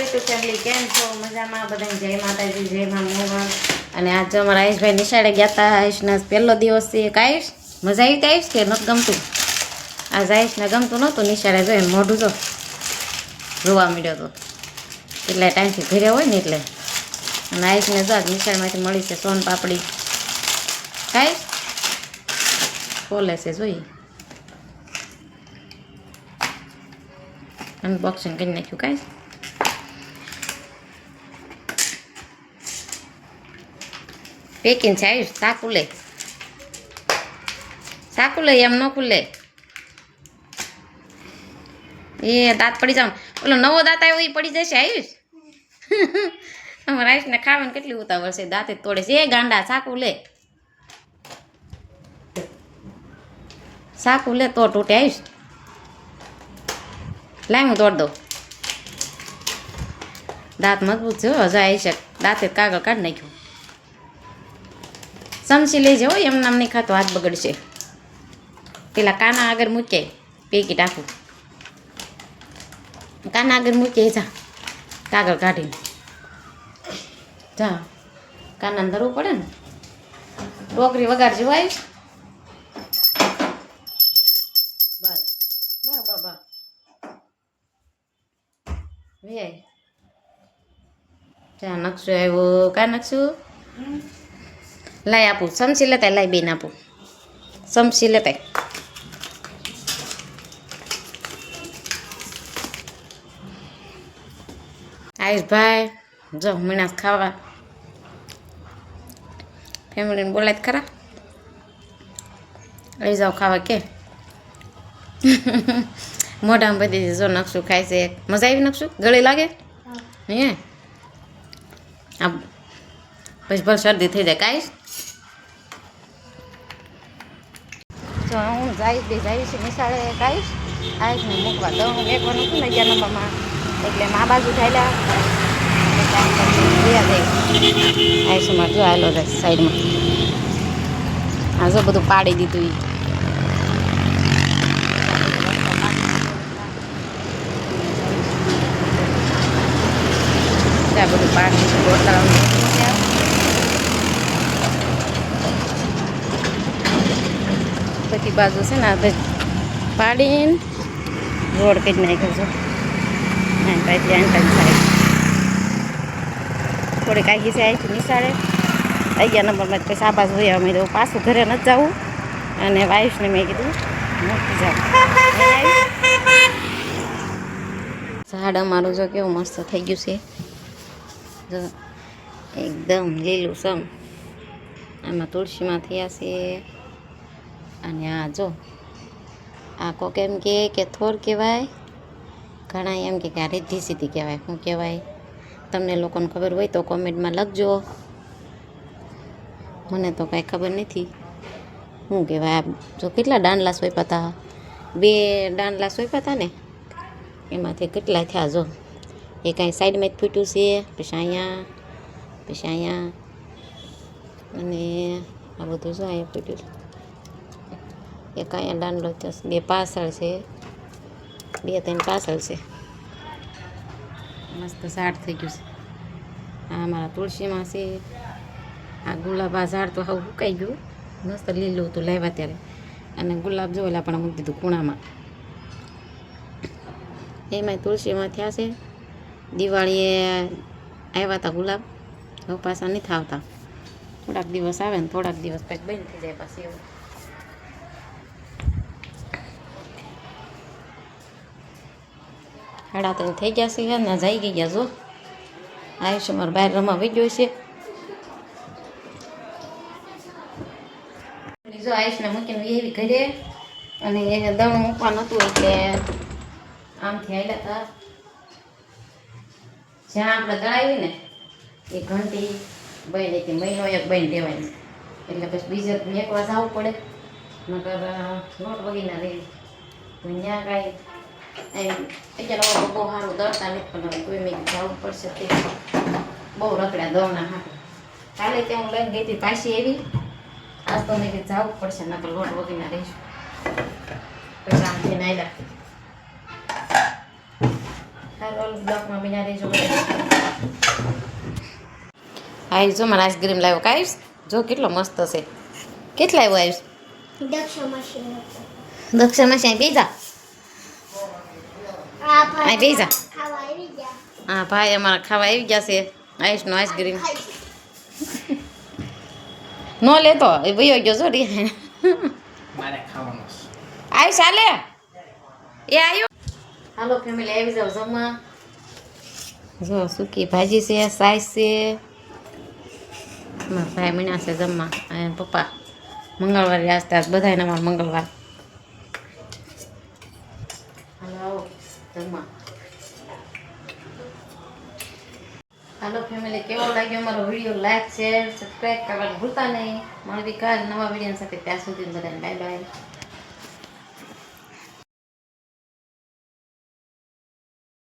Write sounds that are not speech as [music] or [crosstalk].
YouTube family કેમ છો? મજામાં? બધાને જય માતાજી, જય મા મોહન. અને આજ અમારા આયુષભાઈ નિશાળે ગયા હતા આયુષના પહેલો દિવસ છે એક આયુષ. મજા આવી હતી આયુષ કે નથી ગમતું? આજ આયુષને ગમતું નહોતું નિશાળે. જોઈને મોઢું જો રોવા મળ્યો હતો એટલે ટાઈમથી ઘરે હોય ને એટલે. અને આયુષને જો નિશાળમાંથી મળી છે સોન પાપડી. કાંઈ ખોલે છે જોઈએ અનબોક્સિંગ કરી નાખ્યું કાંઈ? પેકિંગ છે આયુષ સાકું લે સા લે એમ ન ખુલે. એ દાંત પડી જાવ. ઓલો નવો દાંત આવ્યો એ પડી જશે આયુષ [laughs] અમારા આયુષને ખાવાની કેટલી ઉતાવળ છે, દાંતે તોડે છે. એ ગાંડા સાકુ લે સાકુ લે તો તૂટે આવીશ લાય, હું તોડ દઉં. દાંત મજબૂત છે હજા આવી શકે દાંતે કાગળ કાઢી નાખ્યું. સમસી લઈ જાઓ એમ નામ નહીં ખાતો, હાથ બગડશે. પેલા કાના આગળ મૂકે પેકીટ આખું કાના આગળ મૂકે, જા. કાગળ કાઢીને. જા. કાનાને ધરવું પડે ને. ટોકરી વગાડ જોવાય બસ. બા બા બા. વે જા, નકશો આવ્યો. કા નકશું? લાય આપું. સમસી લેતા લઈ બેન આપું. સમસી લેતા. આયુષ ભાઈ જો મીણાસ ખાવા ફેમિલીને બોલાય ખરા. લઈ જાઓ ખાવા કે. [laughs] મોઢામાં બધી જો નકશું ખાય છે. મજા આવી નકશું? ગળે લાગે? હે. આ પછી ભલે શરદી થઈ જાય. કાંઈ તો હું જઈશ બે છે, નિશાળે કાંઈશ આવીશ ને મૂકવા તો હું એક વાર નતું ને અગિયાર નંબરમાં. એટલે મા બાજુ થયેલા આવીશ મારે જો આવેલો સાઈડમાં. આ જો બધું પાડી દીધું ઈ ત્યાં બધું પાણી બોટલ બધી બાજુ છે ને આ પાડીને રોડ કરી નાખ્યો છે. અહીં પાછી આંટા સાઈડ થોડીક આગી છે અહીંથી નિશાળે. અગિયાર નંબરમાં પછી આ બાજુ હોય અમે પાછું ઘરે નથી જવું અને વાયુષને મેં કીધું, મૂકી જાઉં. ઝાડ અમારું જો કેવું મસ્ત થઈ ગયું છે. જો એકદમ લીલું સમ. આમાં તુલસીમાં થયા છે. અને આ જો આ કેમ કે કે થોર કહેવાય ઘણા એમ કે આ રીધી સીધી કહેવાય. શું કહેવાય? તમને લોકોને ખબર હોય તો કોમેન્ટમાં લખજો. મને તો કાંઈ ખબર નથી. શું કહેવાય જો કેટલા ડાંડલા સોંપ્યા હતા બે ડાંડલા સોંપ્યા હતા ને? એમાંથી કેટલા થયા જો? એ કાંઈ સાઈડમાં જ ફૂટ્યું છે, પછી અહીંયા પછી અહીંયા. અને આ બધું જો અહીંયા ફૂટ્યું એક અહીંયા ડાંડલો થયો બે પાછળ છે. બે ત્રણ પાછળ છે. મસ્ત ઝાડ થઈ ગયું છે. આ અમારા તુલસીમાં છે. આ ગુલાબ આ ઝાડ તો હવે સુકાઈ ગયું. મસ્ત લીલું હતું લાવ્યા ત્યારે. અને ગુલાબ જો પણ મૂકી દીધું ખૂણામાં. એમાંય તુલસીમાં થયા છે. દિવાળીએ આવ્યા હતા ગુલાબ. હવે પાછા નથી આવતા. થોડાક દિવસ આવે ને થોડાક દિવસ પછી બંધ થઈ જાય પાછી એવું સાડા ત્રણ થઈ ગયા છે ને જઈ ગઈ ગયા જો. આયુષ્ય મારે બહાર રમવા ગયો છે. જો આયુષને મૂકીને એવી ઘરે. અને એને દમ મૂકવા નહોતું એટલે આમથી આવેલા હતા જ્યાં આપણે દળાવી ને, એ ઘંટી બહેન હતી મહિનો એક બહેન દેવાની એટલે પછી બીજે એકવાર જવું પડે. નકર નોટ વગીના રહી તો ત્યાં કાંઈ અત્યારે હવે બહુ સારું દળતા નથી પણ કોઈ મેં જવું પડશે તે બહુ રખડ્યા દવના હાથે કાલે ત્યાં હું લઈને ગઈ હતી પાછી એવી આજ તો મેં જવું પડશે નકર લોટ વગીના રહીશું પછી આમ થઈને આવ્યા હાલો બ્લોકમાં બીજા રહીશું આયુષ જો મારે આઈસ્ક્રીમ લાવ્યો કાયુષ જો કેટલો મસ્ત છે કેટલા આવ્યો આયુષ દક્ષામાં શ્યાય પીઝા અહીં બેસી. હા ભાઈ અમારા ખાવા આવી ગયા છે. આયુષનો આઈસ્ક્રીમ [laughs] નો લેતો એ વયો ગયો જો રી. મારે ખાવાનું છે. આયુષ હાલે એ આવ્યો હાલો ફેમિલી આવી જાવ જમવા. જો સૂકી ભાજી છે સાઈઝ છે. મારા ભાઈ મીણા છે જમવા. અને પપ્પા મંગળવારે આસપાસ બધા અમારા મંગળવાર હાલો આવો હાલો ફેમિલી કેવો લાગ્યો અમારો વીડિયો લાઈક શેર સબસ્ક્રાઈબ કરવાનું ભૂલતા નહીં. મળવી કાલ નવા વીડિયો સાથે ત્યાં સુધી બધાને બાય બાય